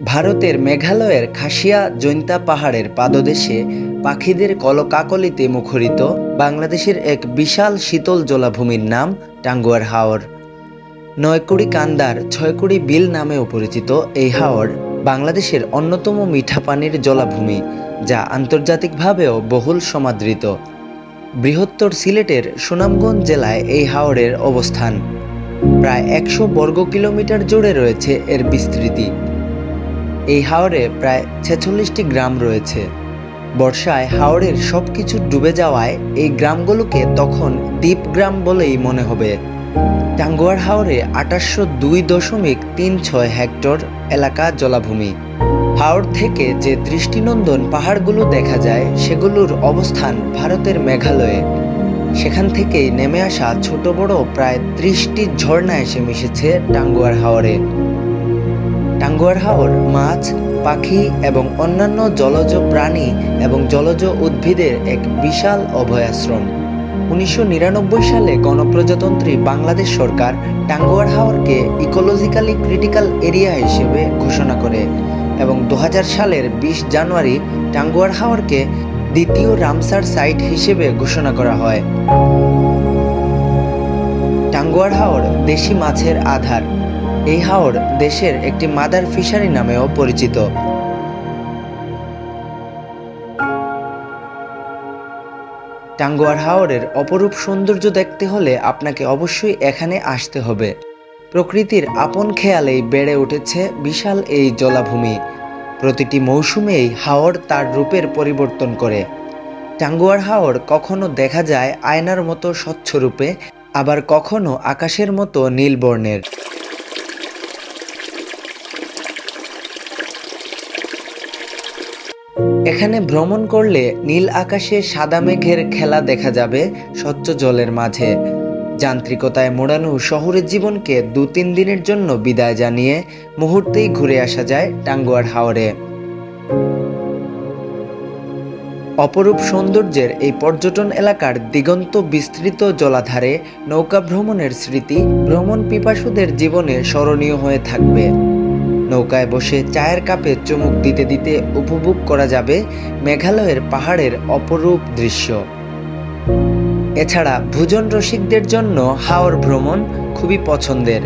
ভারতের মেঘালয়ের খাসিয়া জৈন্তা পাহাড়ের পাদদেশে পাখিদের কলকাকলিতে মুখরিত বাংলাদেশের এক বিশাল শীতল জলাভূমির নাম টাঙ্গুয়ার হাওর। নয়কুড়ি কান্দার ছয়কুড়ি বিল নামেও পরিচিত এই হাওর বাংলাদেশের অন্যতম মিঠা পানির জলাভূমি, যা আন্তর্জাতিকভাবেও বহুল সমাদৃত। বৃহত্তর সিলেটের সুনামগঞ্জ জেলায় এই হাওরের অবস্থান। প্রায় একশো বর্গ কিলোমিটার জুড়ে রয়েছে এর বিস্তৃতি। এই হাওরে প্রায় ছেচল্লিশটি গ্রাম রয়েছে। বর্ষায় হাওরের সব কিছু ডুবে যাওয়ায় এই গ্রামগুলোকে তখন দ্বীপ গ্রাম বলেই মনে হবে। টাঙ্গুয়ার হাওরে আঠাশশো দুই দশমিক তিন ছয় হেক্টর এলাকা জলাভূমি। হাওড় থেকে যে দৃষ্টিনন্দন পাহাড়গুলো দেখা যায়, সেগুলোর অবস্থান ভারতের মেঘালয়ে। সেখান থেকেই নেমে আসা ছোট বড় প্রায় ত্রিশটি ঝর্ণা এসে মিশেছে টাঙ্গুয়ার হাওরে। টাঙ্গুয়ার হাওর মাছ, পাখি এবং অন্যান্য জলজ প্রাণী এবং জলজ উদ্ভিদের এক বিশাল অভয়াশ্রম। উনিশশো নিরানব্বই সালে গণপ্রজাতন্ত্রী বাংলাদেশ সরকার টাঙ্গুয়ার হাওরকে ইকোলজিক্যালি ক্রিটিক্যাল এরিয়া হিসেবে ঘোষণা করে এবং দু হাজার সালের বিশ জানুয়ারি টাঙ্গুয়ার হাওরকে দ্বিতীয় রামসার সাইট হিসেবে ঘোষণা করা হয়। টাঙ্গুয়ার হাওর দেশি মাছের আধার। এই হাওর দেশের একটি মাদার ফিশারি নামেও পরিচিত। টাঙ্গুয়ার হাওরের অপরূপ সৌন্দর্য দেখতে হলে আপনাকে অবশ্যই এখানে আসতে হবে। প্রকৃতির আপন খেয়ালেই বেড়ে উঠেছে বিশাল এই জলাভূমি। প্রতিটি মৌসুমেই হাওর তার রূপের পরিবর্তন করে। টাঙ্গুয়ার হাওর কখনো দেখা যায় আয়নার মতো স্বচ্ছ রূপে, আবার কখনো আকাশের মতো নীল বর্ণের। এখানে ভ্রমণ করলে নীল আকাশে সাদা মেঘের খেলা দেখা যাবে স্বচ্ছ জলের মাঝে। যান্ত্রিকতায় মোড়ানো শহরের জীবনকে দু তিন দিনের জন্য বিদায় জানিয়ে মুহূর্তেই ঘুরে আসা যায় টাঙ্গুয়ার হাওরে। অপরূপ সৌন্দর্যের এই পর্যটন এলাকার দিগন্ত বিস্তৃত জলাধারে নৌকা ভ্রমণের স্মৃতি ভ্রমণ পিপাসুদের জীবনে স্মরণীয় হয়ে থাকবে। নৌকায় বসে চায়ের কাপে চুমুক দিতে দিতে উপভোগ করা যাবে মেঘালয়ের পাহাড়ের অপরূপ দৃশ্য। এছাড়া ভোজন রসিকদের জন্য হাওর ভ্রমণ খুবই পছন্দের।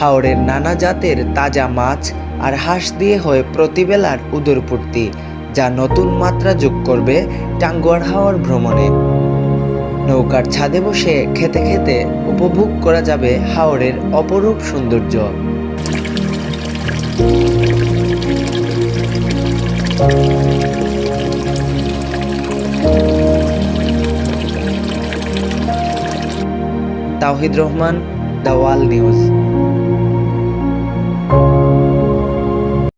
হাওরের নানা জাতের তাজা মাছ আর হাঁস দিয়ে হয় প্রতিবেলার উদরপূর্তি, যা নতুন মাত্রা যোগ করবে টাঙ্গুয়ার হাওর ভ্রমণে। নৌকার ছাদে বসে খেতে খেতে উপভোগ করা যাবে হাওরের অপরূপ সৌন্দর্য। তাওহিদ রহমান দ্য ওয়াল নিউজ।